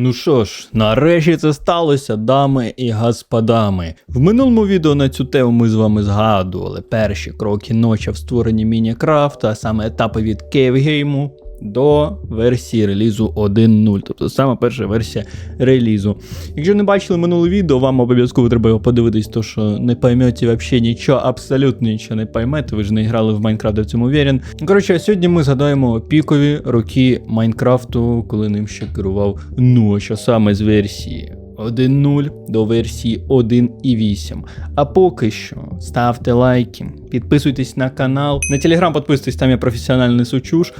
Ну що ж, нарешті це сталося, дами і господами. В минулому відео на цю тему ми з вами згадували перші кроки ночі в створенні Мінікрафта, а саме етапи від Кейвгейму до версії релізу 1.0, тобто саме перша версія релізу. Якщо не бачили минуле відео, вам обов'язково треба його подивитись, то що не поймете взагалі нічого, абсолютно нічого не поймете, ви ж не грали в Майнкрафт, в цьому уверен. Коротше, а сьогодні ми згадаємо пікові роки Майнкрафту, коли ним ще керував ну, що саме з версії 1.0 до версії 1.8. А поки що ставте лайки, підписуйтесь на канал. На телеграм підписуйтесь, там я професіонально несу чуш.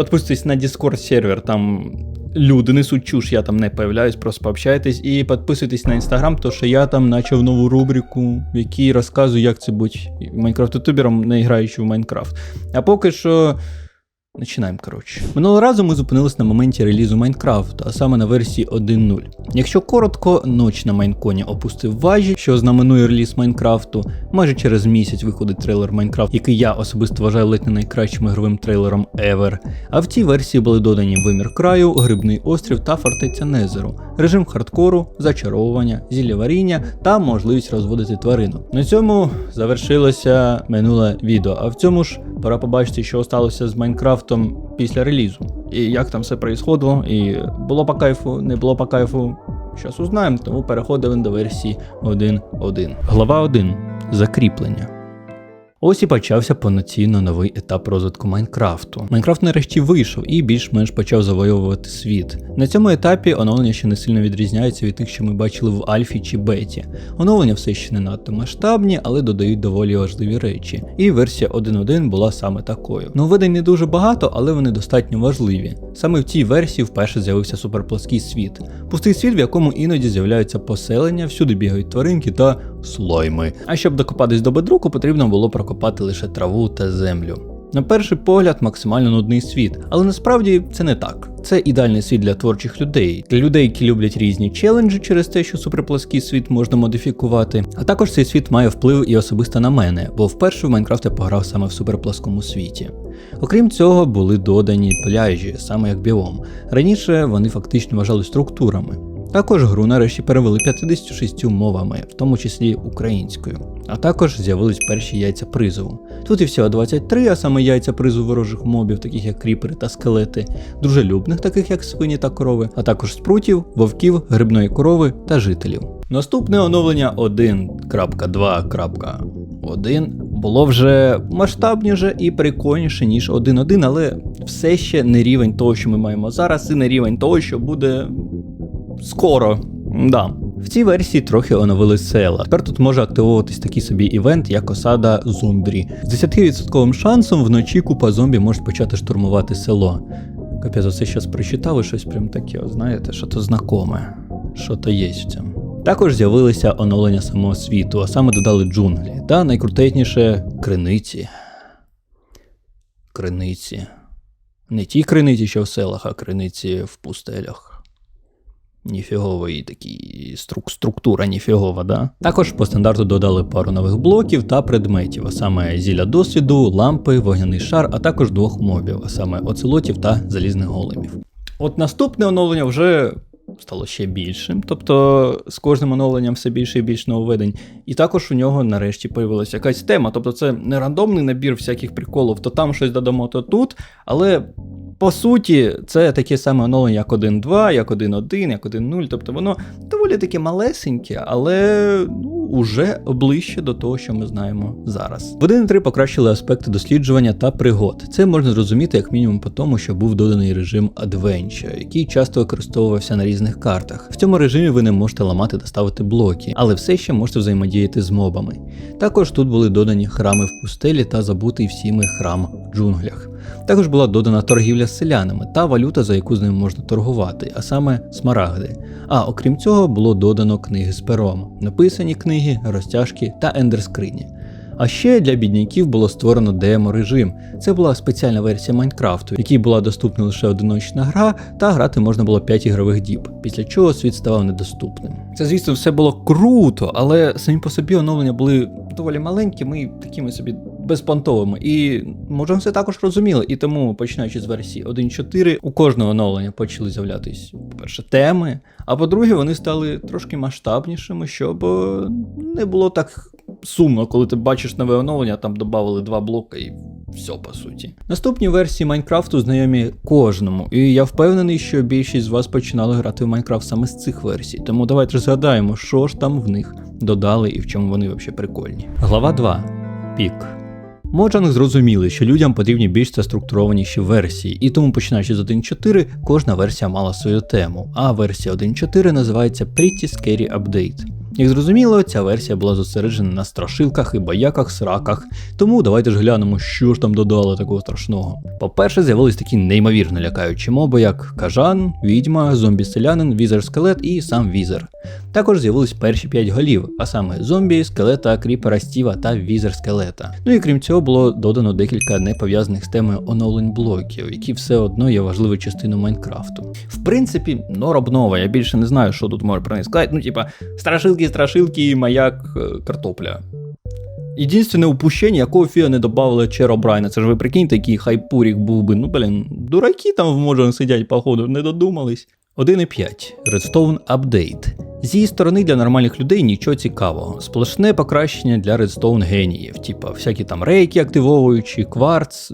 Підписуйтесь на Discord сервер, там люди несуть чуш, я там не появляюсь, просто пообщайтесь. І підписуйтесь на інстаграм, тому що я там почав нову рубрику, в якій розказую, як це бути майнкрафт-ютубером, не граючи в Майнкрафт. А поки що. Починаємо, коротше. Минулого разу ми зупинились на моменті релізу Майнкрафту, а саме на версії 1.0. Якщо коротко, ноч на Майнконі опустив важі, що знаменує реліз Майнкрафту. Майже через місяць виходить трейлер Майнкрафт, який я особисто вважаю ледь не найкращим ігровим трейлером ever. А в цій версії були додані вимір краю, грибний острів та фортеця Незеру, режим хардкору, зачаровування, зілля варіння та можливість розводити тваринок. На цьому завершилося минуле відео. А в цьому ж пора побачити, що сталося з Майнкрафтом після релізу. І як там все происходило, і було по кайфу, не було по кайфу. Щас узнаємо, тому переходимо до версії 1.1. Глава 1. Закріплення. Ось і почався повноцінно новий етап розвитку Майнкрафту. Майнкрафт нарешті вийшов і більш-менш почав завойовувати світ. На цьому етапі оновлення ще не сильно відрізняються від тих, що ми бачили в Альфі чи Беті. Оновлення все ще не надто масштабні, але додають доволі важливі речі. І версія 1.1 була саме такою. Нововведень не дуже багато, але вони достатньо важливі. Саме в цій версії вперше з'явився суперплоский світ. Пустий світ, в якому іноді з'являються поселення, всюди бігають тваринки та слойми. А щоб докопатись до бедруку, потрібно було прокопати лише траву та землю. На перший погляд, максимально нудний світ, але насправді це не так. Це ідеальний світ для творчих людей, для людей, які люблять різні челенджі через те, що суперплоский світ можна модифікувати. А також цей світ має вплив і особисто на мене, бо вперше в Майнкрафт я пограв саме в суперплоскому світі. Окрім цього, були додані пляжі, саме як біом. Раніше вони фактично вважали структурами. Також гру нарешті перевели 56 мовами, в тому числі українською. А також з'явились перші яйця призову. Тут і всього 23, а саме яйця призову ворожих мобів, таких як кріпери та скелети, дружелюбних, таких як свині та корови, а також спрутів, вовків, грибної корови та жителів. Наступне оновлення 1.2.1 було вже масштабніше і прикольніше, ніж 1.1, але все ще не рівень того, що ми маємо зараз, і не рівень того, що буде скоро. Да. В цій версії трохи оновили села. Тепер тут може активуватись такий собі івент, як осада Зундрі. З 10% шансом вночі купа зомбі можуть почати штурмувати село. Капець, оце щас прочитав і щось прям таке, знаєте, що то знакоме, що то є в цьому. Також з'явилися оновлення самого світу, а саме додали джунглі та найкрутезніше криниці. Криниці. Не ті криниці, що в селах, а криниці в пустелях. Ніфігової такі струк, структура ніфігова, да? Також по стандарту додали пару нових блоків та предметів, а саме зілля досвіду, лампи, вогняний шар, а також двох мобів, а саме оцелотів та залізних големів. От наступне оновлення вже стало ще більшим, тобто з кожним оновленням все більше і більше нововведень. І також у нього нарешті появилася якась тема. Тобто це не рандомний набір всяких приколів, то там щось додамо, то тут, але. По суті, це таке саме оновлення, як 1.2, як 1.1, як 1.0. Тобто воно доволі таке малесеньке, але ну, уже ближче до того, що ми знаємо зараз. В 1.3 покращили аспекти досліджування та пригод. Це можна зрозуміти як мінімум по тому, що був доданий режим Adventure, який часто використовувався на різних картах. В цьому режимі ви не можете ламати та ставити блоки, але все ще можете взаємодіяти з мобами. Також тут були додані храми в пустелі та забутий всіми храм в джунглях. Також була додана торгівля з селянами та валюта, за яку з ними можна торгувати, а саме смарагди. А окрім цього, було додано книги з пером, написані книги, розтяжки та ендерскрині. А ще для бідняків було створено демо-режим. Це була спеціальна версія Майнкрафту, якій була доступна лише одиночна гра, та грати можна було 5 ігрових діб, після чого світ ставав недоступним. Це, звісно, все було круто, але самі по собі оновлення були доволі маленькими і такими собі безпонтовими. І може все також розуміли. І тому, починаючи з версії 1.4, у кожного оновлення почали з'являтись, по-перше, теми, а по-друге, вони стали трошки масштабнішими, щоб е, не було так сумно, коли ти бачиш нове оновлення, там додали два блоки і все по суті. Наступні версії Майнкрафту знайомі кожному, і я впевнений, що більшість з вас починали грати в Майнкрафт саме з цих версій. Тому давайте згадаємо, що ж там в них додали і в чому вони взагалі прикольні. Глава 2. Пік. Моджанг зрозуміли, що людям потрібні більш заструктурованіші версії, і тому починаючи з 1.4, кожна версія мала свою тему, а версія 1.4 називається Pretty Scary Update. Як зрозуміло, ця версія була зосереджена на страшилках і бояках сраках, тому давайте ж глянемо, що ж там додали такого страшного. По-перше, з'явились такі неймовірно лякаючі моби, як кажан, відьма, зомбі-селянин, візер-скелет і сам візер. Також з'явились перші 5 голів, а саме зомбі, скелета, кріпера Стіва та візер-скелета. Ну і крім цього було додано декілька не пов'язаних з темою оновлень блоків, які все одно є важливою частиною Майнкрафту. В принципі, нороб нова, я більше не знаю, що тут можна про неї сказати. Ну, типа, страшилки, страшилки, маяк, е, картопля. Единственное упущення, якого фіга не додавали Чера Брайна. Це ж ви прикиньте, який хайпурік був би. Ну, блін, дураки там в Моджан сидять, походу, не додумались. 1.5. Redstone Update. З її сторони для нормальних людей нічого цікавого. Сплошне покращення для Redstone геніїв, типа всякі там рейки активовуючі, кварц.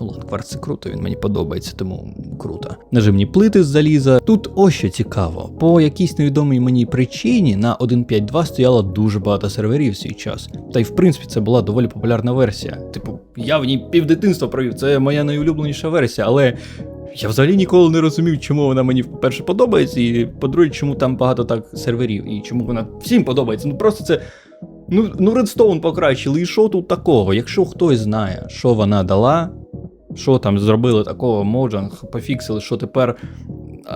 Ну ладно, кварц це круто, він мені подобається, тому круто. Наживні плити з заліза. Тут ось що цікаво. По якійсь невідомій мені причині на 1.5.2 стояло дуже багато серверів в свій час. Та й в принципі це була доволі популярна версія. Типу, я в ній півдитинства провів, це моя найулюбленіша версія, але. Я взагалі ніколи не розумів, чому вона мені, по-перше, подобається, і по-друге, чому там багато так серверів, і чому вона всім подобається. Ну просто це. Ну, ну Redstone покращили, і що тут такого? Якщо хтось знає, що вона дала, що там зробили такого Mojang, пофіксили, що тепер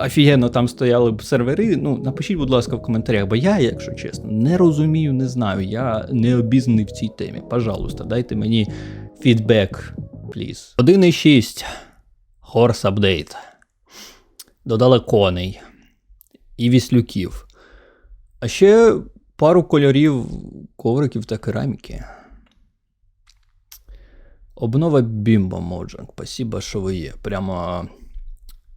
офігенно там стояли б сервери. Ну, напишіть, будь ласка, в коментарях, бо я, якщо чесно, не розумію, не знаю. Я не обізнаний в цій темі. Пожалуйста, дайте мені фідбек, пліз. 1.6. Horse Update. Додали коней і віслюків. А ще пару кольорів ковриків та кераміки. Обнова Бімба Моджанг. Спасибо, що ви є. Прямо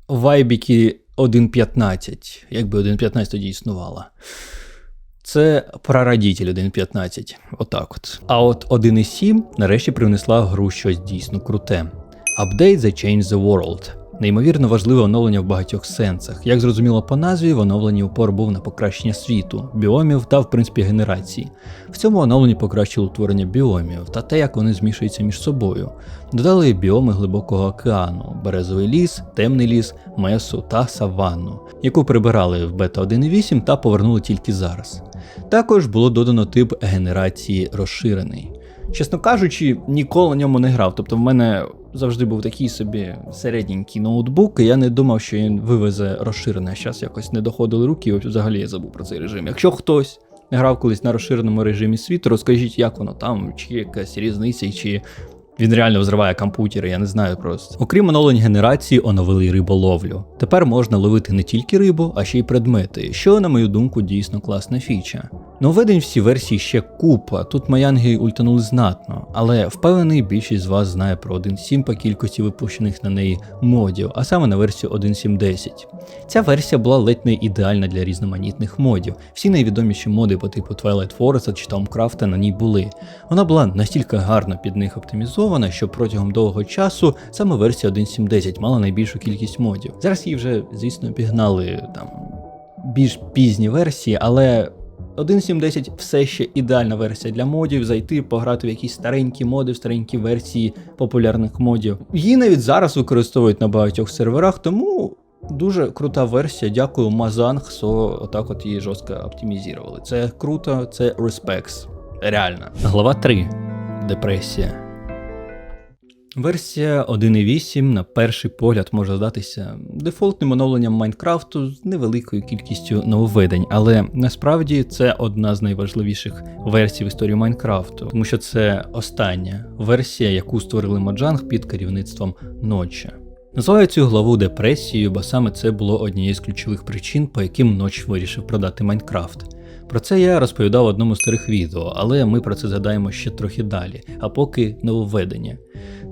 вайбіки 1.15, якби 1.15 тоді існувала. Це прародитель 1.15. Отак от. А от 1.7 нарешті привнесла гру щось дійсно круте. Update The Change the World. Неймовірно важливе оновлення в багатьох сенсах. Як зрозуміло по назві, в оновленні упор був на покращення світу, біомів та, в принципі, генерації. В цьому оновленні покращили утворення біомів та те, як вони змішуються між собою. Додали біоми глибокого океану, березовий ліс, темний ліс, месу та саванну, яку прибирали в бета 1.8 та повернули тільки зараз. Також було додано тип генерації розширений. Чесно кажучи, ніколи на ньому не грав. Тобто в мене завжди був такий собі середненький ноутбук, і я не думав, що він вивезе розширене. А зараз якось не доходили руки, і взагалі я забув про цей режим. Якщо хтось грав колись на розширеному режимі світу, розкажіть, як воно там, чи якась різниця, чи він реально взриває комп'ютери, я не знаю просто. Окрім оновлень генерації, оновили риболовлю. Тепер можна ловити не тільки рибу, а ще й предмети, що, на мою думку, дійсно класна фіча. Нововведень всі версії ще купа, тут маянги ультанули знатно, але впевнений, більшість з вас знає про 1.7 по кількості випущених на неї модів, а саме на версію 1.7.10. Ця версія була ледь не ідеальна для різноманітних модів. Всі найвідоміші моди по типу Twilight Forest чи Tomcraft на ній були. Вона була настільки гарно під них оптимізована, що протягом довгого часу саме версія 1.7.10 мала найбільшу кількість модів. Зараз її вже, звісно, пігнали там більш пізні версії, але 1.7.10 все ще ідеальна версія для модів, зайти, пограти в якісь старенькі моди, в старенькі версії популярних модів. Її навіть зараз використовують на багатьох серверах, тому дуже крута версія. Дякую Мазанг, що отак от її жорстко оптимізували. Це круто, це респекс. Реально. Глава 3. Депресія. Версія 1.8 на перший погляд може здатися дефолтним оновленням Майнкрафту з невеликою кількістю нововведень, але насправді це одна з найважливіших версій в історії Майнкрафту, тому що це остання версія, яку створили Моджанг під керівництвом Ноча. Називаю цю главу депресією, бо саме це було однією з ключових причин, по яким Ноч вирішив продати Майнкрафт. Про це я розповідав в одному з старих відео, але ми про це згадаємо ще трохи далі, а поки нововведення.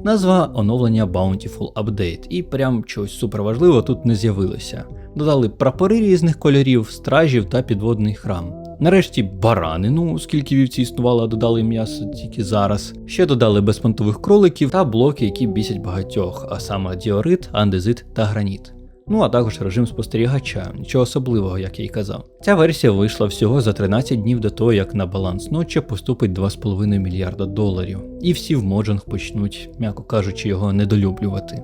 Назва оновлення Bountiful Update, і прям чогось суперважливого тут не з'явилося. Додали прапори різних кольорів, стражів та підводний храм. Нарешті баранину, скільки вівці існувало, додали м'ясо тільки зараз. Ще додали безпонтових кроликів та блоки, які бісять багатьох, а саме діорит, андезит та граніт. Ну а також режим спостерігача, нічого особливого, як я й казав. Ця версія вийшла всього за 13 днів до того, як на баланс ночі поступить 2,5 мільярда доларів, і всі в Моджанг почнуть, м'яко кажучи, його недолюблювати.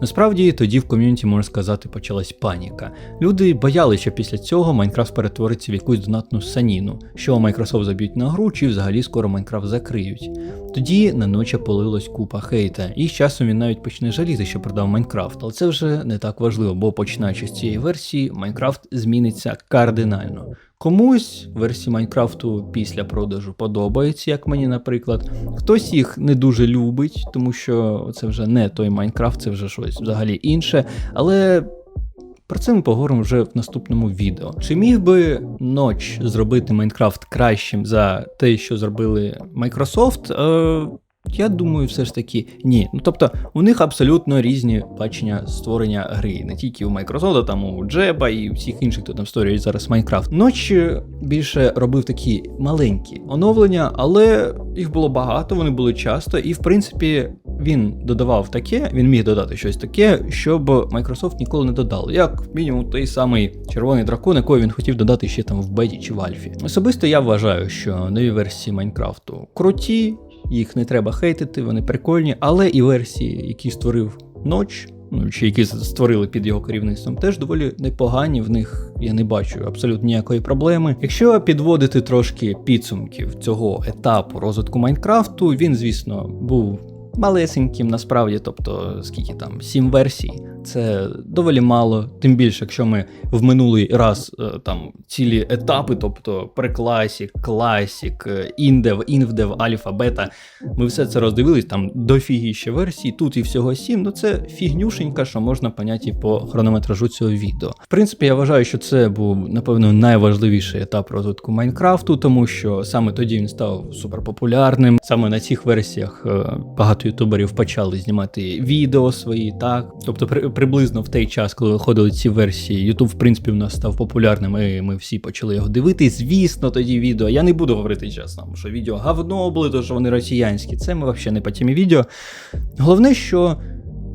Насправді тоді в ком'юніті, можна сказати, почалась паніка. Люди боялися, що після цього Майнкрафт перетвориться в якусь донатну саніну, що Microsoft заб'ють на гру, чи взагалі скоро Майнкрафт закриють. Тоді на ночі полилась купа хейта, і з часом він навіть почне жаліти, що продав Майнкрафт, але це вже не так важливо, бо починаючи з цієї версії, Майнкрафт зміниться кардинально. Комусь версії Майнкрафту після продажу подобається, як мені, наприклад. Хтось їх не дуже любить, тому що це вже не той Майнкрафт, це вже щось взагалі інше. Але про це ми поговоримо вже в наступному відео. Чи міг би ноч зробити Майнкрафт кращим за те, що зробили Microsoft? Е, я думаю, все ж таки ні. Ну тобто, у них абсолютно різні бачення створення гри, не тільки у Microsoft, там у Джеба і всіх інших, хто там створює зараз Майнкрафт. Ноч більше робив такі маленькі оновлення, але їх було багато, вони були часто, і в принципі. Він додавав таке, він міг додати щось таке, щоб Microsoft ніколи не додав. Як мінімум той самий червоний дракон, якого він хотів додати ще там в беті чи в альфі. Особисто я вважаю, що нові версії Майнкрафту круті, їх не треба хейтити, вони прикольні, але і версії, які створив Ноч, ну чи які створили під його керівництвом, теж доволі непогані. В них я не бачу абсолютно ніякої проблеми. Якщо підводити трошки підсумків цього етапу розвитку Майнкрафту, він, звісно, був. Малесеньким насправді, тобто скільки там, сім версій, це доволі мало. Тим більше, якщо ми в минулий раз е, там цілі етапи, тобто прекласік, класік, індев, інвдев, альфа, бета, ми все це роздивились, там дофігіще версій, тут і всього сім, ну це фігнюшенька, що можна поняти по хронометражу цього відео. В принципі, я вважаю, що це був, напевно, найважливіший етап розвитку Майнкрафту, тому що саме тоді він став суперпопулярним. Саме на цих версіях е, багато ютуберів почали знімати відео свої, так. Тобто, приблизно в той час, коли виходили ці версії, YouTube, в принципі, в нас став популярним, і ми всі почали його дивитись. Звісно, тоді відео. Я не буду говорити чесно, що відео говно були, то що вони росіянські. Це ми взагалі не по темі відео. Головне, що.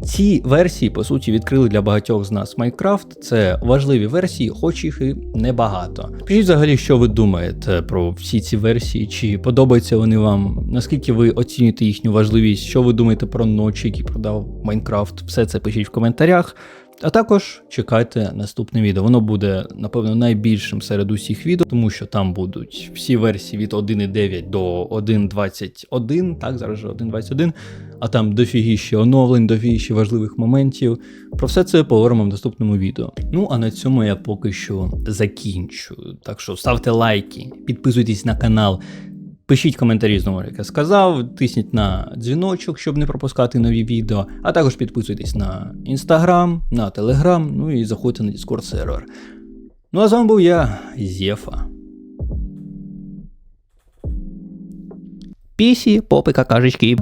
Ці версії, по суті, відкрили для багатьох з нас Майнкрафт. Це важливі версії, хоч їх і небагато. Пишіть взагалі, що ви думаєте про всі ці версії, чи подобаються вони вам, наскільки ви оцінюєте їхню важливість, що ви думаєте про ночі, які продав Майнкрафт, все це пишіть в коментарях. А також чекайте наступне відео. Воно буде, напевно, найбільшим серед усіх відео, тому що там будуть всі версії від 1.9 до 1.21, так, зараз же 1.21, а там дофігіще оновлень, дофігіще важливих моментів. Про все це поговоримо в наступному відео. Ну, а на цьому я поки що закінчу. Так що ставте лайки, підписуйтесь на канал. Пишіть коментарі знову, як я сказав, тисніть на дзвіночок, щоб не пропускати нові відео, а також підписуйтесь на інстаграм, на телеграм, ну і заходьте на Discord сервер. Ну а з вами був я, Зєфа. Пісі, попи, какашечки.